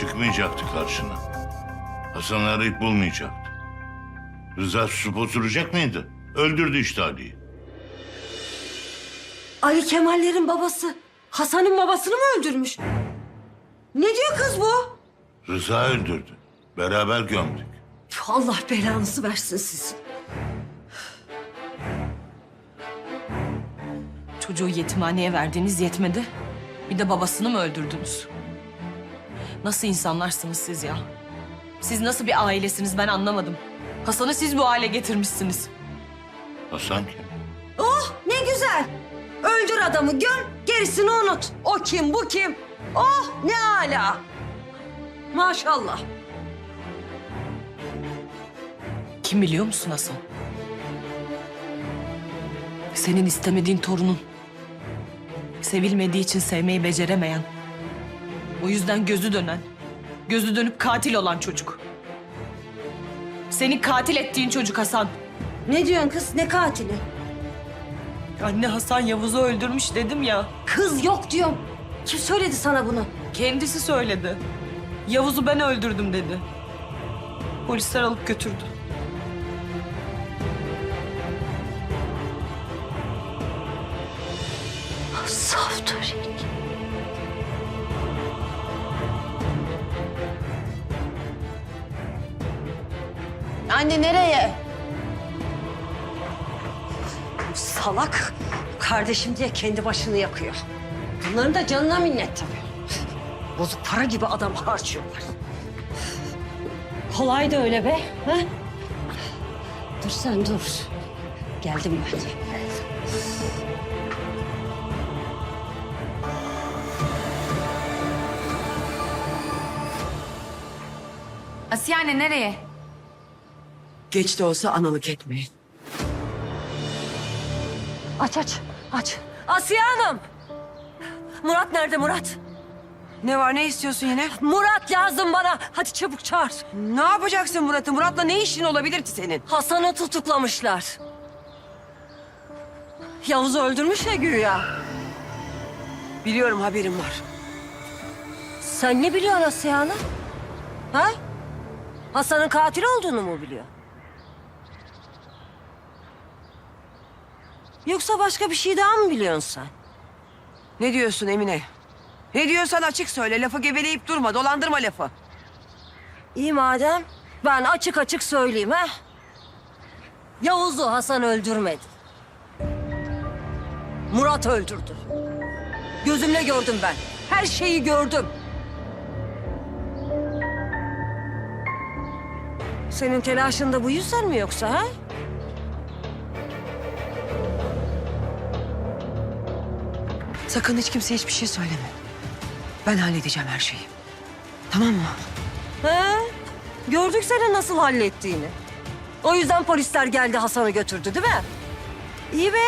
Çıkmayacaktı karşına. Hasan arayıp bulmayacaktı. Rıza susup oturacak mıydı? Öldürdü işte Ali'yi. Ali Kemallerin babası Hasan'ın babasını mı öldürmüş? Ne diyor kız bu? Rıza öldürdü. Beraber gömdük. Allah belanızı versin sizin. Çocuğu yetimhaneye verdiğiniz yetmedi. Bir de babasını mı öldürdünüz? Nasıl insanlarsınız siz ya? Siz nasıl bir ailesiniz ben anlamadım. Hasan'ı siz bu hale getirmişsiniz. Hasan kim? Oh ne güzel. Öldür adamı göm gerisini unut. O kim bu kim? Oh ne ala. Maşallah. Kim biliyor musun Hasan? Senin istemediğin torunun. Sevilmediği için sevmeyi beceremeyen. O yüzden gözü dönen, gözü dönüp katil olan çocuk. Senin katil ettiğin çocuk Hasan. Ne diyorsun kız ne katili? Anne Hasan Yavuz'u öldürmüş dedim ya. Kız yok diyorum. Kim söyledi sana bunu? Kendisi söyledi. Yavuz'u ben öldürdüm dedi. Polisler alıp götürdü. Saf törik. Anne nereye? Bu salak kardeşim diye kendi başını yakıyor. Bunların da canına minnet tabii. Bozuk para gibi adam harcıyorlar. Kolay da öyle be. Ha? Dur sen dur. Geldim ben. Asiye anne nereye? Geç de olsa analık etmeyin. Aç aç aç. Asiye Hanım. Murat nerede Murat? Ne var ne istiyorsun yine? Murat lazım bana. Hadi çabuk çağır. Ne yapacaksın Murat'ı? Murat'la ne işin olabilir ki senin? Hasan'ı tutuklamışlar. Yavuz'u öldürmüş ya güya. Biliyorum haberim var. Sen ne biliyorsun Asiye Hanım? Ha? Hasan'ın katil olduğunu mu biliyor? Yoksa başka bir şey daha mı biliyorsun sen? Ne diyorsun Emine? Ne diyorsan açık söyle. Lafı geveleyip durma. Dolandırma lafı. İyi madem ben açık açık söyleyeyim ha. Yavuz'u Hasan öldürmedi. Murat öldürdü. Gözümle gördüm ben. Her şeyi gördüm. Senin telaşın da bu yüzden mi yoksa ha? Sakın hiç kimseye hiçbir şey söyleme. Ben halledeceğim her şeyi. Tamam mı? He? Gördük seni nasıl hallettiğini. O yüzden polisler geldi Hasan'ı götürdü değil mi? İyi be.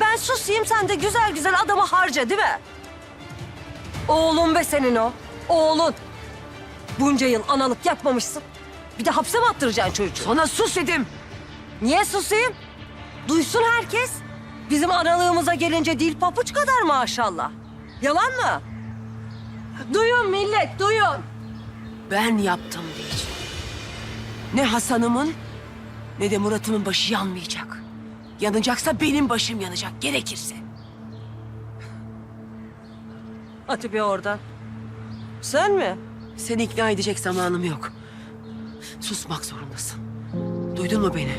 Ben susayım sen de güzel güzel adamı harca değil mi? Oğlun be senin o. Oğlun. Bunca yıl analık yapmamışsın. Bir de hapse mi attıracaksın çocuğu? Sana sus dedim. Niye susayım? Duysun herkes. Bizim analığımıza gelince dil papuç kadar maşallah. Yalan mı? Duyun millet, duyun. Ben yaptım diyeceğim. Ne Hasan'ımın ne de Murat'ımın başı yanmayacak. Yanacaksa benim başım yanacak gerekirse. Hadi bir oradan. Sen mi? Seni ikna edecek zamanım yok. Susmak zorundasın. Duydun mu beni?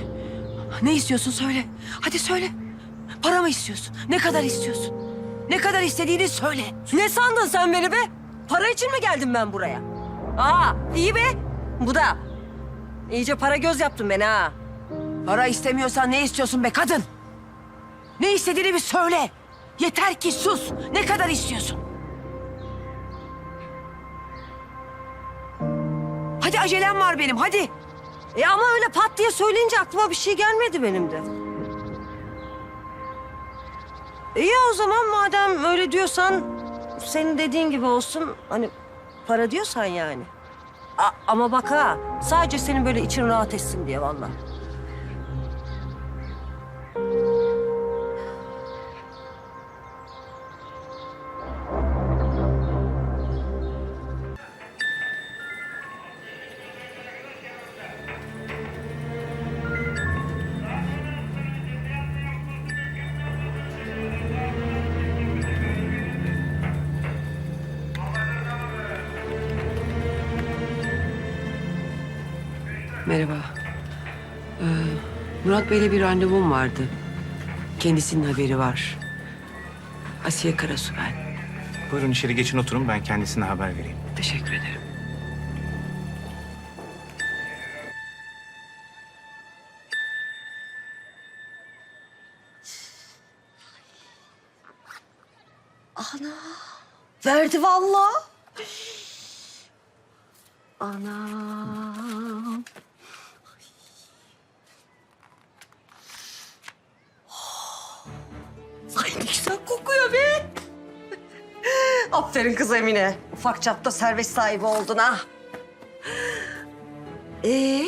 Ne istiyorsun söyle. Hadi söyle. Para mı istiyorsun? Ne kadar istiyorsun? Ne kadar istediğini söyle. Ne sandın sen beni be? Para için mi geldim ben buraya? Aa, iyi be. Bu da. İyice para göz yaptın beni ha. Para istemiyorsan ne istiyorsun be kadın? Ne istediğini bir söyle. Yeter ki sus. Ne kadar istiyorsun? Hadi acelem var benim hadi. E ama öyle pat diye söyleyince aklıma bir şey gelmedi benim de. İyi o zaman madem öyle diyorsan senin dediğin gibi olsun. Hani para diyorsan yani. A- ama bak ha sadece senin böyle için rahat etsin diye vallahi. Merhaba. Ee, Murat Bey'le bir randevum vardı. Kendisinin haberi var. Asiye Karasu ben. Buyurun içeri geçin oturun ben kendisine haber vereyim. Teşekkür ederim. Verdi vallahi. Anam. Ay ne güzel kokuyor be. Aferin kız Emine. Ufak çapta servet sahibi oldun ha. Ee,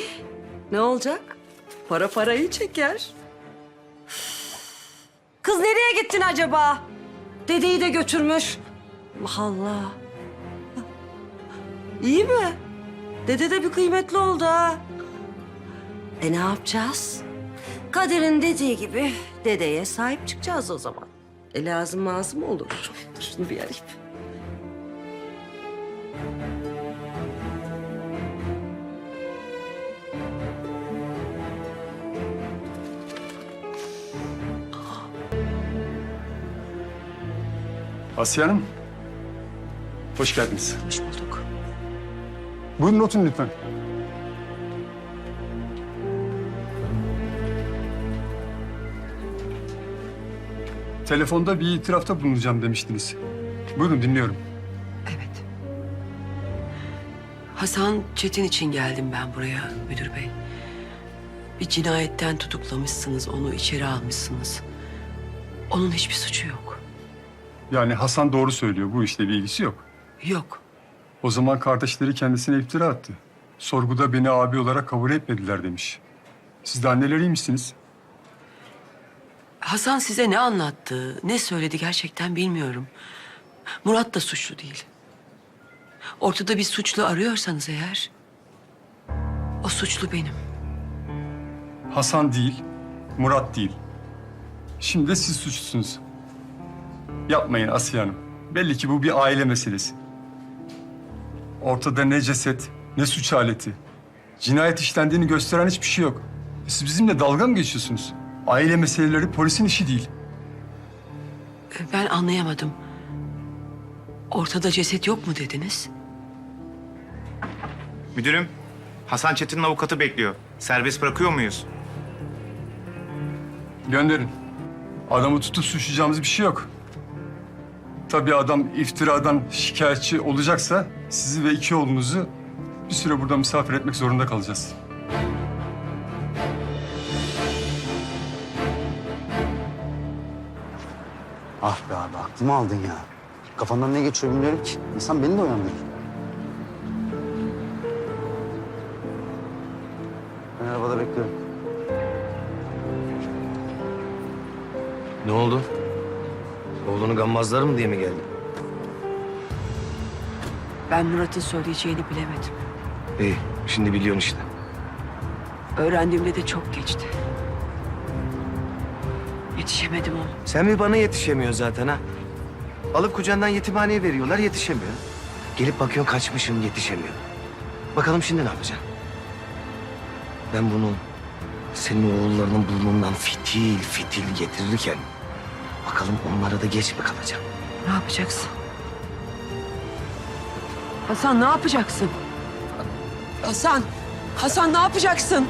ne olacak? Para parayı çeker. Kız nereye gittin acaba? Dedeyi de götürmüş. Allah Allah. İyi mi? Dede de bir kıymetli oldu ha. E ne yapacağız? Kader'in dediği gibi dedeye sahip çıkacağız o zaman. E lazım lazım olur. Şunu bir arayayım. Asiye Hanım. Hoş geldiniz. Hoş bulduk. Buyurun oturun lütfen. Telefonda bir itirafta bulunacağım demiştiniz. Buyurun dinliyorum. Evet. Hasan Çetin için geldim ben buraya müdür bey. Bir cinayetten tutuklamışsınız, onu içeri almışsınız. Onun hiçbir suçu yok. Yani Hasan doğru söylüyor. Bu işle bir ilgisi yok. Yok. O zaman kardeşleri kendisine iftira attı. Sorguda beni abi olarak kabul etmediler demiş. Siz de anneleriymişsiniz. Hasan size ne anlattı, ne söyledi gerçekten bilmiyorum. Murat da suçlu değil. Ortada bir suçlu arıyorsanız eğer... ...o suçlu benim. Hasan değil, Murat değil. Şimdi de siz suçlusunuz. Yapmayın Asiye Hanım. Belli ki bu bir aile meselesi. Ortada ne ceset, ne suç aleti. Cinayet işlendiğini gösteren hiçbir şey yok. Siz bizimle dalga mı geçiyorsunuz? Aile meseleleri polisin işi değil. Ben anlayamadım. Ortada ceset yok mu dediniz? Müdürüm, Hasan Çetin'in avukatı bekliyor. Serbest bırakıyor muyuz? Gönderin. Adamı tutup suçlayacağımız bir şey yok. Tabii adam iftiradan şikayetçi olacaksa sizi ve iki oğlunuzu bir süre burada misafir etmek zorunda kalacağız. Ah be abi aklımı aldın ya. Kafandan ne geçiyor bilmiyorum ki. İnsan beni de uyandırır. Ben arabada bekliyorum. Ne oldu? Oğlunu gammazlar mı diye mi geldin? Ben Murat'ın söyleyeceğini bilemedim. İyi, şimdi biliyorsun işte. Öğrendiğimde de çok geçti. Yetişemedim oğlum. Sen mi bana yetişemiyorsun zaten ha? Alıp kucağından yetimhaneye veriyorlar, yetişemiyor. Gelip bakıyorsun kaçmışım, yetişemiyor. Bakalım şimdi ne yapacaksın? Ben bunu senin oğullarının burnundan fitil fitil getirirken... ...bakalım onlara da geç mi kalacağım? Ne yapacaksın? Hasan ne yapacaksın? Hasan, Hasan ne yapacaksın?